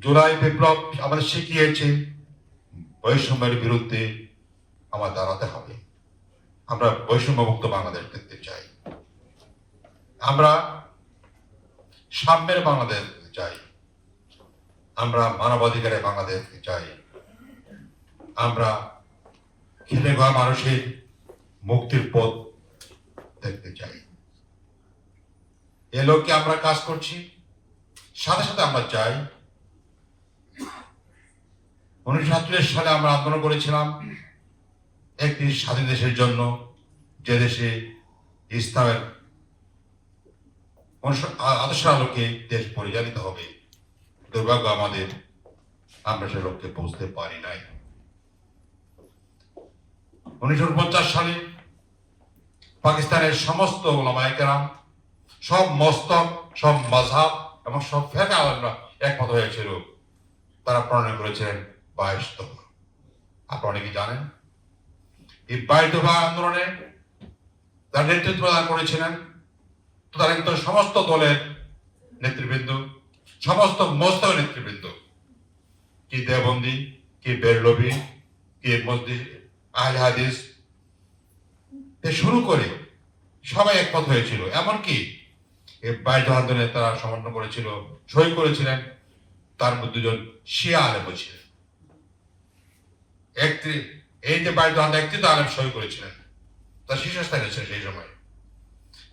জুলাই বিপ্লব আমাদের শিখিয়েছে, বৈষম্যের বিরুদ্ধে আমার দাঁড়াতে হবে। আমরা বৈষম্যমুক্ত বাংলাদেশ দেখতে চাই। আমরা সাম্যের বাংলাদেশ চাই। আমরা মানবাধিকারের বাংলাদেশ চাই। আমরা খেলে খাওয়া মানুষের মুক্তির পথ দেখতে চাই। এ লক্ষ্যে আমরা কাজ করছি। সাথে সাথে আমরা চাই উনিশশো সাতচল্লিশ সালে আমরা আন্দোলন করেছিলাম একটি স্বাধীন দেশের জন্য, যে দেশে ইসলামের অনুস- আ- আদর্শের আলোকে দেশ পরিচালিত হবে। দুর্ভাগ্য আমাদের, আমরা সে লক্ষ্যে পৌঁছতে পারি নাই। উনিশশো পঞ্চাশ সালে পাকিস্তানের সমস্ত ওলামায়কেরাম, সব মস্তক, সব মাঝাব এবং সব ফেকা একমত হয়েছিল। তারা প্রণয়ন করেছিলেন বাইশ দফা আপনারা অনেকে জানেন, এই বাইশ দফা আন্দোলনে তার নেতৃত্ব প্রদান করেছিলেন তদানীন্ত সমস্ত দলের নেতৃবৃন্দ, সমস্ত মস্তক নেতৃবৃন্দ। কি দেবন্দি কি বেরলবি কি মসজিদ আহলে হাদিস। শুরু করে সবাই একমত হয়েছিল। এমনকি বাইশ আন্দোলনে তারা সমন্বয় করেছিল, সই করেছিলেন। তার মধ্যে দুজন শিয়া আলেম ছিলেন। একটি এই যে বাইশ দফা আন্দোলনে একটি তো আলেম সই করেছিলেন। তার শীর্ষস্থানে ছিলেন সেই সময়।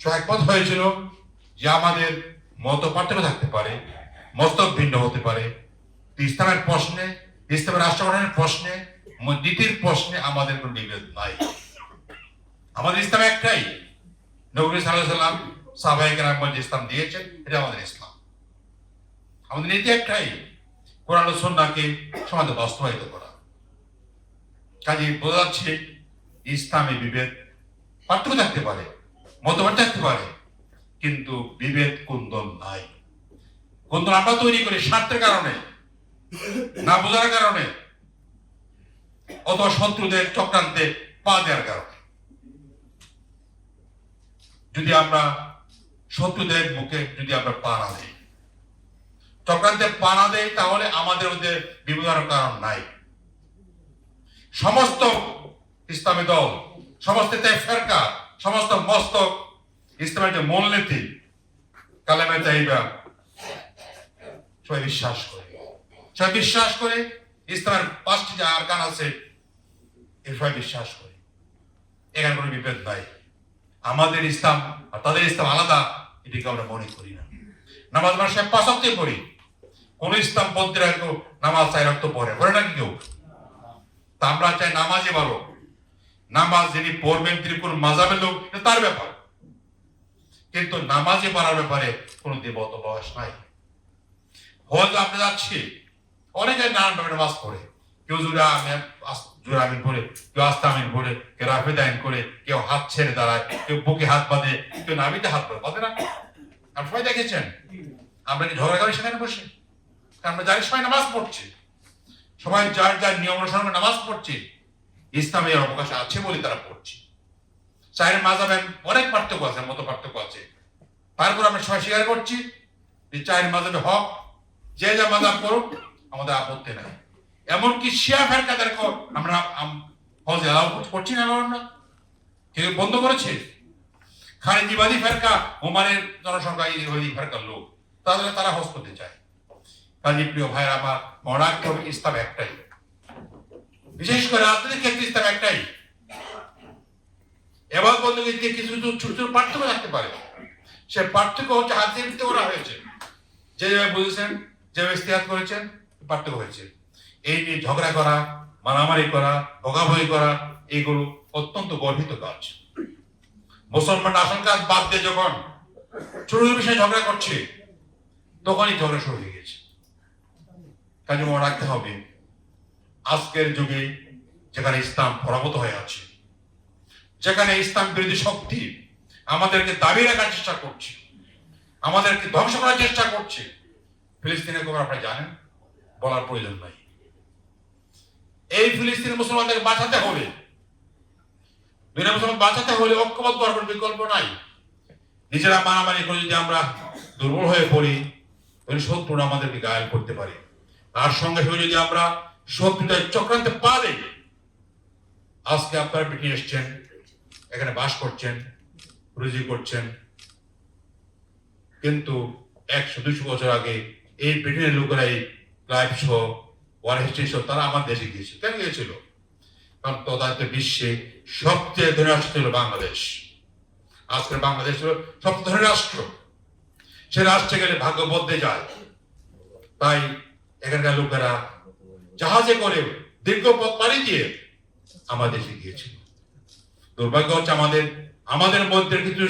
সো একমত হয়েছিল যে আমাদের মত পার্থক্য থাকতে পারে, মস্তক ভিন্ন হতে পারে। ইসলামের প্রশ্নে, ইসলামের রাষ্ট্র প্রশ্নে নীতির প্রশ্নে আমাদের কোনো বিভেদ নাই। আমাদের ইসলাম একটাই। নবী সাল্লাহ সাল্লাম সাহাবাহিক যে ইসলাম দিয়েছেন, এটা আমাদের ইসলাম। আমাদের নীতি একটাই। কোরআন ও সুন্নাহকে সমাজে বাস্তবায়িত করা। কাজে বোঝা যাচ্ছে ইসলামে বিভেদ পার্থক্য থাকতে পারে মতভেদ থাকতে পারে, কিন্তু বিভেদ কুন্দন নাই। কুন্দন আমরা তৈরি করি স্বার্থের কারণে, না বোঝার কারণে, অথবা শত্রুদের চক্রান্তে পা দেওয়ার কারণে। যদি আমরা শত্রুদের মুখে যদি আমরা পা না দিই চক্রান্তে পা না দেই, তাহলে আমাদের মধ্যে বিপদের কারণ নাই। সমস্ত ইসলামী দল, সমস্ত ফেরকা, সমস্ত মস্তক, ইসলামের যে মূলনীতি কালেমে তাইবা সবাই বিশ্বাস করে। সবাই বিশ্বাস করে, ইসলামের পাঁচটি যে আরকান আছে এ সবাই বিশ্বাস করে। এখানে কোনো বিভেদ নাই। আমাদের ইসলাম আর তাদের ইসলাম আলাদা, এটিকে আমরা মনে করি না। নামাজ মানুষের পাশাতে পড়ি। কোন ইসলাম পন্থীরা নামাজ চাই রক্ত পড়ে। পড়ে নাকি কেউ? তা আমরা চাই নামাজে ভালো। নামাজ যিনি পড়বেন, তিনি কোন মাজাবের লোক তার ব্যাপার। কিন্তু নামাজে পড়ার ব্যাপারে কোনো দেবত বয়স নাই। হজ আমরা যাচ্ছি। অনেকে নানান ভাবে নামাজ পড়ে। কেউ জুড়ে আমিন পড়ে, কেউ আস্তা আমিন পড়ে, কেউ রাফেদ আইন করে কেউ হাত ছেড়ে দাঁড়ায়, কেউ বুকে হাত বাঁধে, কেউ নাবিতে হাত বাঁধে বাঁধে না? আপনি সবাই দেখেছেন? আমরা কি ঝগড়া করি সেখানে বসে? আমরা জানি সবাই নামাজ পড়ছে। সবাই যার যার নিয়ম অনুসরণ নামাজ পড়ছে, ইসলামের অবকাশ আছে বলে তারা পড়ছে। চায়ের মাজাবেন অনেক পার্থক্য আছে, মতো পার্থক্য আছে। তারপর আমরা সবাই স্বীকার করছি যে চায়ের মাজাবে হক, যে যা মাজাব করুক, আমাদের আপত্তি নাই। এমনকি শিয়া ফেরকাদেরকে আমরা আম- হজে অ্যালাউ করছি না আমরা কেউ বন্ধ করেছে? খারিজিবাদী ফেরকা, ওমানের জনসংখ্যা ফেরকার লোক, তাহলে তারা হজ করতে চায়। কাজী প্রিয় ভাইয়ের আমার রাখতে ইসলাম একটাই। বিশেষ করে রাজনৈতিক ক্ষেত্রে ইসলাম একটাই। এবার বন্ধুকে কিছু কিছু ছোট ছোট পার্থক্য থাকতে পারে। সে পার্থক্য হচ্ছে হাতে ভিত্তি করা হয়েছে। যে যেভাবে বুঝেছেন, যেভাবে ইস্তেহাত করেছেন পার্থক্য হয়েছে। এই নিয়ে ঝগড়া করা, মারামারি করা, ভোগাভুগি করা, এগুলো অত্যন্ত গর্বিত কাজ। মুসলমান কাজ বাদ দিয়ে যখন ছোট বিষয়ে ঝগড়া করছে, তখনই ঝগড়া শুরু হয়ে গেছে। কাজে মনে রাখতে হবে, আজকের যুগে যেখানে ইসলাম পরাভূত হয়ে আছে, যেখানে ইসলাম বিরোধী শক্তি আমাদেরকে দাবি রাখার চেষ্টা করছে, আমাদেরকে ধ্বংস করার চেষ্টা করছে, ফিলিস্তিনের খবর আপনারা জানেন, বলার প্রয়োজন নাই। এই ফিলিস্তিনি মুসলমানদেরকে বাঁচাতে হবে দুনিয়া মুসলমান বাঁচাতে হলে ঐক্যবদ্ধ হওয়ার বিকল্প নাই। নিজেরা মারামারি করে যদি আমরা দুর্বল হয়ে পড়ি, তাহলে শত্রুরা আমাদেরকে গায়েল করতে পারে। আর সঙ্গে সঙ্গে যদি আমরা শত্রুতার চক্রান্তে পা দেই, আজকে আপনারা ব্রিটিশ এসছেন, এখানে বাস করছেন, রুজি করছেন। কিন্তু একশো, দুশো বছর আগে এই ব্রিটেনের লোকেরাই Clive show war history show তারা আমার দেশে গিয়েছিল, কেন গিয়েছিল? কারণ তদানীত বিশ্বে সবচেয়ে ধনী রাষ্ট্র ছিল বাংলাদেশ। আজকের বাংলাদেশ হলো সবচেয়ে ধনী রাষ্ট্র। সে রাষ্ট্রে গেলে ভাগ্য বদলে যায়। তাই এখানকার লোকেরা জাহাজে করে দীর্ঘ পথ পাড়ি দিয়ে আমাদের গিয়েছিল। দুর্ভাগ্য হচ্ছে আমাদের আমাদের মধ্যে কিছু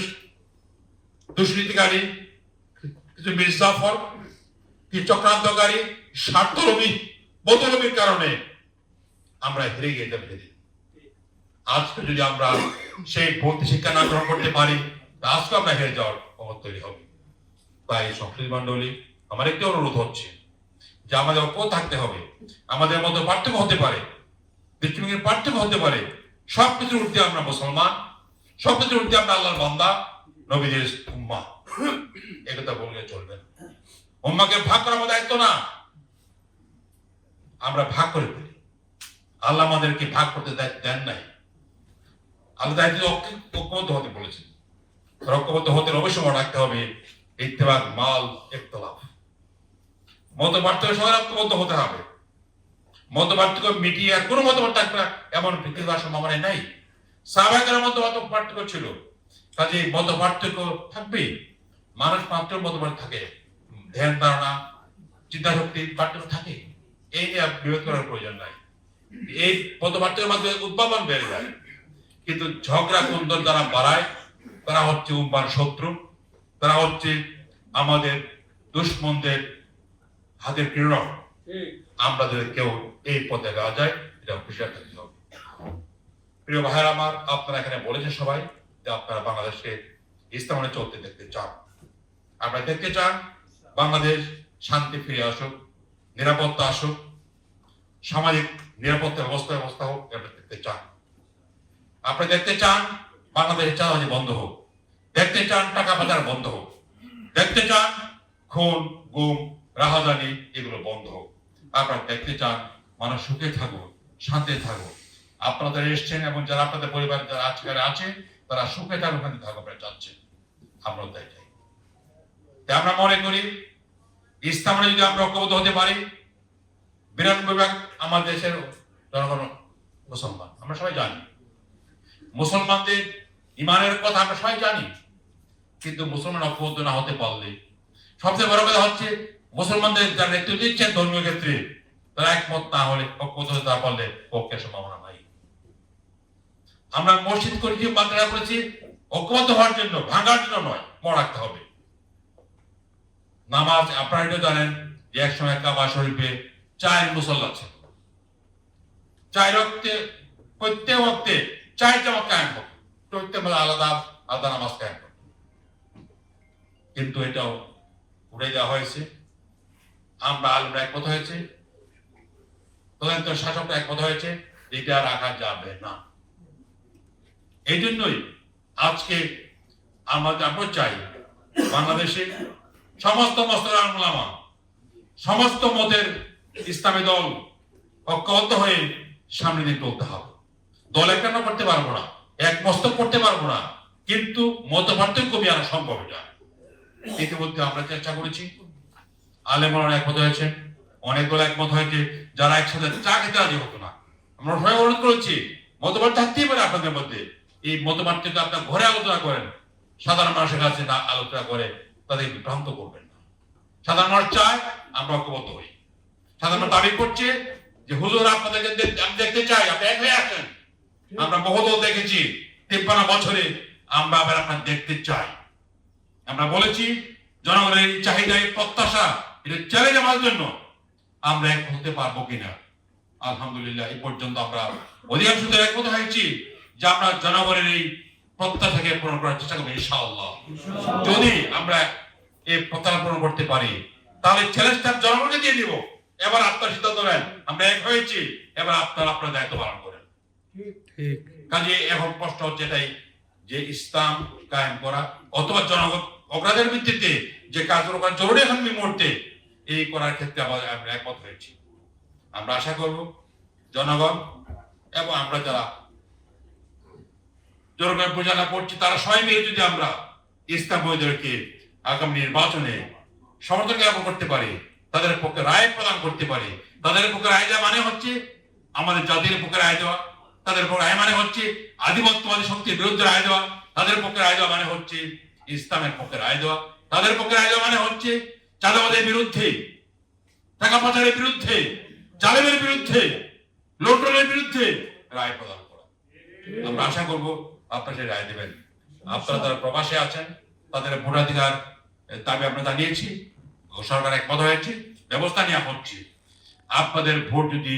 দুষ্কৃতিকারী, কিছু মির্জাফর, কিছু চক্রান্তকারী স্বার্থলবী বোতলবীর কারণে আমরা হেরে গিয়েছিলাম সেদিন আজকে যদি আমরা সেই ভর্তি শিক্ষা না গ্রহণ করতে পারি আজকে আমরা হেরে যাওয়ার তৈরি হবে। তাই সংস্কৃতি মন্ডলী আমার একটি অনুরোধ হচ্ছে যে আমাদের ঐক্য থাকতে হবে। আমাদের মধ্যে পার্থক্য হতে পারে। দৃষ্টিভঙ্গির পার্থক্য হতে পারে। সব কিছুর ঊর্ধ্বে আমরা মুসলমান সব কিছুর ঊর্ধ্বে আমরা আল্লাহর বান্দা, নবীদের উম্মা। একথা বললে চলবে উম্মাকে ভাগ করা আমাদের দায়িত্ব না। আমরা ভাগ করে ফেলি। আল্লাহ আমাদেরকে ভাগ করতে দেন নাই। আল্লাহ দায়িত্ব ঐক্যবদ্ধ হতে বলেছেন। ঐক্যবদ্ধ হতে অবশ্যই রাখতে হবে ইত্তেবাক মাল ইখতলাফ মত পার্থক্য সবাই ঐক্যবদ্ধ হতে হবে। মত পার্থক্য মিটিয়ে আর কোনো মত পার্থক্য এমন পৃথিবীর সম্ভাবনা নাই। সাহাবাহিকের মতো মত পার্থক্য ছিল। কাজে মত পার্থক্য থাকবেই মানুষ মাত্র মত থাকে। ধ্যান ধারণা চিন্তা শক্তি পার্থক্য থাকে। এই নিয়ে বিরোধ করার প্রয়োজন নাই। এই মত পার্থক্যের মাধ্যমে উদ্ভাবন বেড়ে যায়। কিন্তু ঝগড়া, কুন্দর দ্বারা বাড়ায়। তারা হচ্ছে উম্মার শত্রু। তারা হচ্ছে আমাদের দুশ্মনদের হাতের কিরণ। আমরা যদি কেউ এই পথে গাওয়া যায় এটা হুশিয়ার থাকতে হবে প্রিয় ভাইয়ের আমার আপনারা এখানে বলেছে সবাই যে আপনারা বাংলাদেশকে ইসলামে চলতে দেখতে চান। আপনারা দেখতে চান বাংলাদেশ শান্তি ফিরে আসুক নিরাপত্তা আসুক সামাজিক নিরাপত্তা ব্যবস্থা ব্যবস্থা হোক এটা দেখতে চান। আপনি দেখতে চান বাংলাদেশের চাঁদাবাজি বন্ধ হোক। দেখতে চান টাকা পাচার বন্ধ হোক। দেখতে চান খুন গুম রাহাজানি এগুলো বন্ধ হোক। আপনারা দেখতে চান, মানুষ সুখে থাকুক শান্তি থাকুক। আপনাদের এসছেন এবং যারা আপনাদের পরিবারে, যারা আজকের আছে, তারা সুখে থাকুক শান্তি থাকুক আপনারা চাচ্ছেন তাই চাই। তাই আমরা মনে করি, ইসলামে যদি আমরা ঐক্যবদ্ধ হতে পারি, বিরানব্বই ভাগ আমাদের দেশের জনগণ মুসলমান। আমরা সবাই জানি। মুসলমানদের ইমানের কথা আমরা সবাই জানি, কিন্তু মুসলমান ঐক্যবদ্ধ না হতে পারলে সবচেয়ে বড় কথা হচ্ছে মুসলমানদের যারা নেতৃত্ব দিচ্ছেন ধর্মীয় ক্ষেত্রে, তারা একমত না হলে না পারলে পক্ষের সম্ভাবনা নাই। আমরা মসজিদ করেছি মাদ্রাসা করেছি, ঐক্যবদ্ধ হওয়ার জন্য, ভাঙার জন্য নয়, মনে রাখতে হবে। নামাজ, আপনারা এটা জানেন যে এক সময় কাবা শরীফে চার মুসল্লা ছিল। চার রক্তে প্রত্যেক ওক্তে চার জামাত কায়েম হতো। প্রত্যেক বেলা আলাদা আলাদা নামাজ কায়েম হতো। কিন্তু এটাও উড়ে দেওয়া হয়েছে। আমরা আলমরা একমত হয়েছে। তদন্ত শাসকরা একমত হয়েছে এটা রাখা যাবে না। এই জন্যই আজকে আমাদের আমরা চাই, বাংলাদেশে সমস্ত মস্তর আমলামা সমস্ত মতের ইসলামী দল ঐক্যবদ্ধ হয়ে সামনে দিকে চলতে হবে। দল একটা করতে পারব না, এক মস্তক করতে পারব না, কিন্তু মত পার্থক্য কমিয়ে আনা সম্ভব এটা ইতিমধ্যে আমরা চেষ্টা করেছি। আলেমরা একমত হয়েছে, অনেকগুলো একমত হয়েছে, যারা একসাথে চা খেতে রাজি হতো না। আমরা সবাই অনুরোধ মতপাত থাকতেই পারে আপনাদের মধ্যে। এই মতপাত থেকে আপনার ঘরে আলোচনা করেন, সাধারণ মানুষের কাছে না আলোচনা করে তাদের বিভ্রান্ত করবেন না। সাধারণ মানুষ চায়, আমরা ঐক্যবদ্ধ হই। সাধারণ দাবি করছে যে, হুজুর, আপনাদেরকে আমি দেখতে চাই, আপনি এক হয়ে আসেন। আমরা বহুদল দেখেছি, তিপ্পান্ন বছরে আমরা আবার আপনার দেখতে চাই। আমরা বলেছি, জনগণের চাহিদা প্রত্যাশা এটা চ্যালেঞ্জ আমাদের জন্য আমরা এক হতে পারব কিনা? আলহামদুলিল্লাহ এই পর্যন্ত আমরা অধিকাংশ একমত হয়েছি যে আমরা জনগণের এই প্রত্যাশাকে পূরণ করার চেষ্টা করব ইনশাআল্লাহ। যদি আমরা এই প্রত্যাশা পূরণ করতে পারি তাহলে চ্যালেঞ্জটা জনগণকে দিয়ে দিব। এবার আপনার সিদ্ধান্ত নেন আমরা এক হয়েছি এবার আপনার আপনার দায়িত্ব পালন করেন। ঠিক। কাজে এখন প্রশ্ন হচ্ছে এটাই যে ইসলাম কায়েম করা অথবা জনগণ অগ্রাধিকার ভিত্তিতে যে কাজগুলো করা জরুরি এখন মুহূর্তে এই করার ক্ষেত্রে আমাদের আমরা একমত হয়েছি। আমরা আশা করব জনগণ এবং আমরা যারা জনগণ বোঝানা করছি, তারা সবাই মিলে যদি আমরা ইসলাম বৈদেরকে আগামী নির্বাচনে সমর্থন জ্ঞাপন করতে পারি, তাদের পক্ষে রায় প্রদান করতে পারি, তাদের পক্ষে রায় দেওয়া মানে হচ্ছে আমাদের জাতির পক্ষে রায় দেওয়া, তাদের পক্ষে রায় মানে হচ্ছে আধিপত্যবাদী শক্তির বিরুদ্ধে রায় দেওয়া, তাদের পক্ষে রায় দেওয়া মানে হচ্ছে ইসলামের পক্ষে রায় দেওয়া, তাদের পক্ষে রায় দেওয়া মানে হচ্ছে চাঁদাবাদের বিরুদ্ধে টাকা পাচারের বিরুদ্ধে, জালেমের বিরুদ্ধে লন্ডনের বিরুদ্ধে রায় প্রদান করা। আমরা আশা করব আপনারা সেই রায় দেবেন। আপনারা তারা প্রবাসে আছেন, তাদের ভোটাধিকার দাবি আমরা জানিয়েছি, সরকার একমত হয়েছে, ব্যবস্থা নেওয়া হচ্ছে। আপনাদের ভোট যদি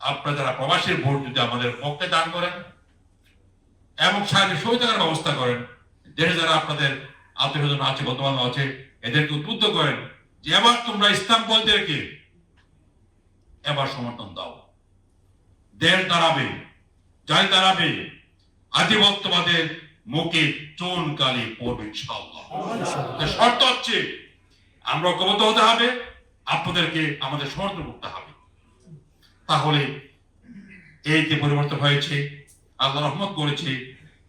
আপনারা যারা প্রবাসীর ভোট যদি আমাদের পক্ষে দান করেন এবং সাহায্য সহযোগিতার ব্যবস্থা করেন, দেশে যারা আপনাদের আত্মীয় স্বজন আছে বর্তমান আছে এদেরকে উদ্বুদ্ধ করেন যে এবার তোমরা ইসলাম বলদেরকে এবার সমর্থন দাও। দেশ দাঁড়াবে যাই দাঁড়াবে আধিপত্যবাদের মুখে চুন কালি পড়বে ইনশাআল্লাহ। শর্ত হচ্ছে আমরা ঐক্যবদ্ধ হতে হবে আপনাদেরকে আমাদের সমর্থন করতে হবে। তাহলে এই যে পরিবর্তন হয়েছে আল্লাহ রহমত করেছে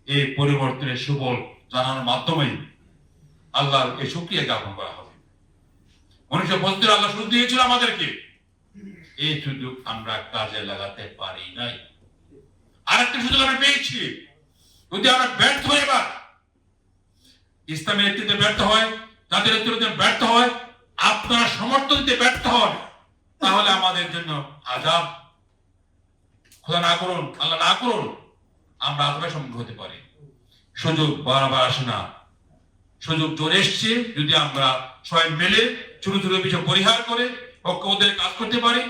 এই পরিবর্তনের সুবল জানানোর মাধ্যমে আল্লাহর এই সুক্রিয়া জ্ঞাপন করা হবে। উনিশশো পঁচাত্তর আল্লাহ সুযোগ দিয়েছিল আমাদেরকে। এই সুযোগ আমরা কাজে লাগাতে পারি নাই। আরেকটা সুযোগ আমরা পেয়েছি। যদি আমরা ব্যর্থ হই এবার, ইসলামের নেতৃত্বে ব্যর্থ হয় তাদের নেতৃত্বে ব্যর্থ হয়, আপনারা সমর্থন দিতে ব্যর্থ হন, তাহলে আমাদের জন্য আজাব। খোদা না করুন, আল্লাহ না করুন, আমরা আজাবের সম্মুখীন হতে পারি। সুযোগ বারবার আসে না। সুযোগ চলে এসছে যদি আমরা সবাই মিলে ছোট ছোট বিষয় পরিহার করে ঐক্যবদ্ধ কাজ করতে পারি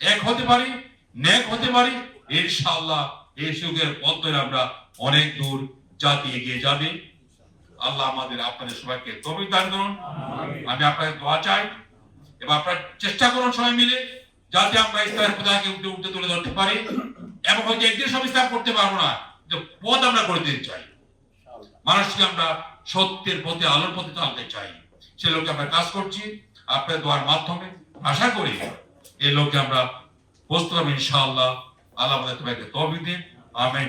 এক হতে পারি ন্যাক হতে পারি ইনশাআল্লাহ এই সুযোগের পথ আমরা অনেক দূর জাতি এগিয়ে যাবে। আল্লাহ আমাদের আপনাদের সবাইকে তৌফিক দান করুন। আমি আপনাদের দোয়া চাই। এবং আপনারা চেষ্টা করুন সবাই মিলে যাতে আমরা ইসলামের প্রধানকে উঠে উঠে তুলে ধরতে পারি এবং হয়তো একদিন সব ইসলাম করতে পারব না। যে পথ আমরা করে দিতে চাই। মানুষকে আমরা সত্যের পথে, আলোর পথে তো আনতে চাই। সে লোকে আমরা কাজ করছি আপনার দোয়ার মাধ্যমে। আশা করি এই লোকে আমরা বসতে পারব ইনশাআল্লাহ। আল্লাহ আমাদের তোমাকে তবে দিন আমেন।